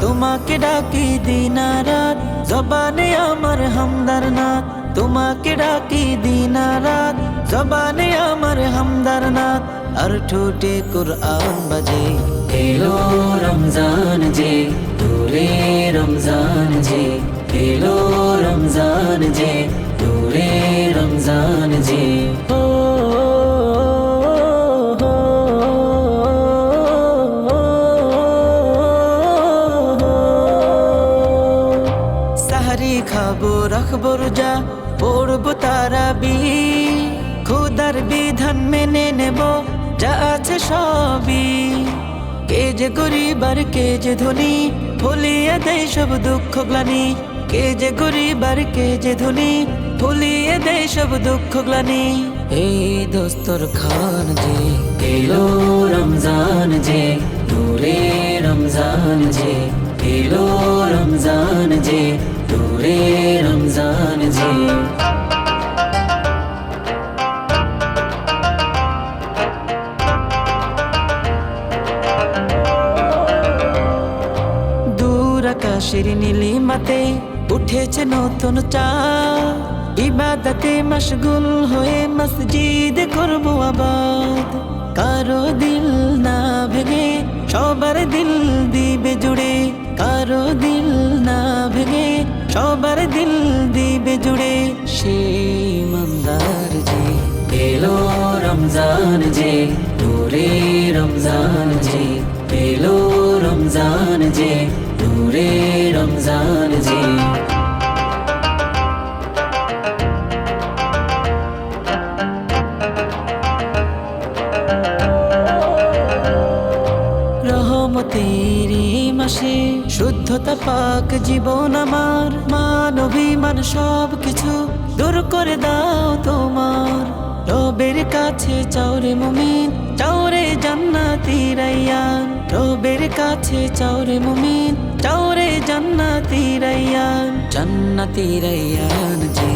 তোমাকে ডাকি দিন রাত জবানে আমার হামদার না তোমাকে ডাকি দিন রাত জবানে আমার হামদার না আর ঠোঁটে কোরআন বাজে এলো রমজান যে দূরে রমজান যে এলো রমজান যে খাব রাখব রোজা, পড়ব তারা বি খুদার বিধান মেনে নেব, যা আছে সবই। কে যে গরিব আর কে যে ধনী ভুলিয়ে দেয় সব দুঃখ গ্লানি। কে যে গরিব আর কে যে ধনী ভুলিয়ে দেয় সব দুঃখ গ্লানি। এই দোস্তর খান যে এলো রমজান যে, দূরে রমজান যে এলো রমজান যে, দূরে আকাশের নীলিমাতে উঠেছে নতুন চা। ইবাদতে মশগুল হয়ে মসজিদ করব আবাদ। কারও দিল না ভেঙে, সবার দিল দিবে জুড়ে। কারও দিল না ভেঙে, সবার দিল দিবে জুড়ে। সে মন্দার যে, এলো রমজান যে দূরে রমজান যে। দূরে রমজান রহমতের মাসে শুদ্ধতা পাক জীবন আমার। মান, অভিমান সব কিছু দূর করে দাও তোমার। রবের কাছে চাওরে মুমিন চাওরে জান্নাতি রাইয়ান রবের কাছে চাওরে মুমিন চাওরে জান্নাতি রাইয়ান। জান্নাতি রাইয়ান যে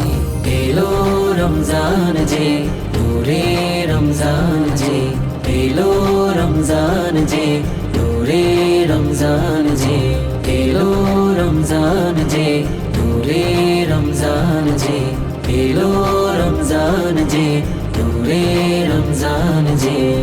এলো রমজান যে দূরে রমজান যে এলো রমজান যে দূরে রমজান যে এলো রমজান যে দূরে রমজান যে এলো রমজান যে দূরে রমজান যে।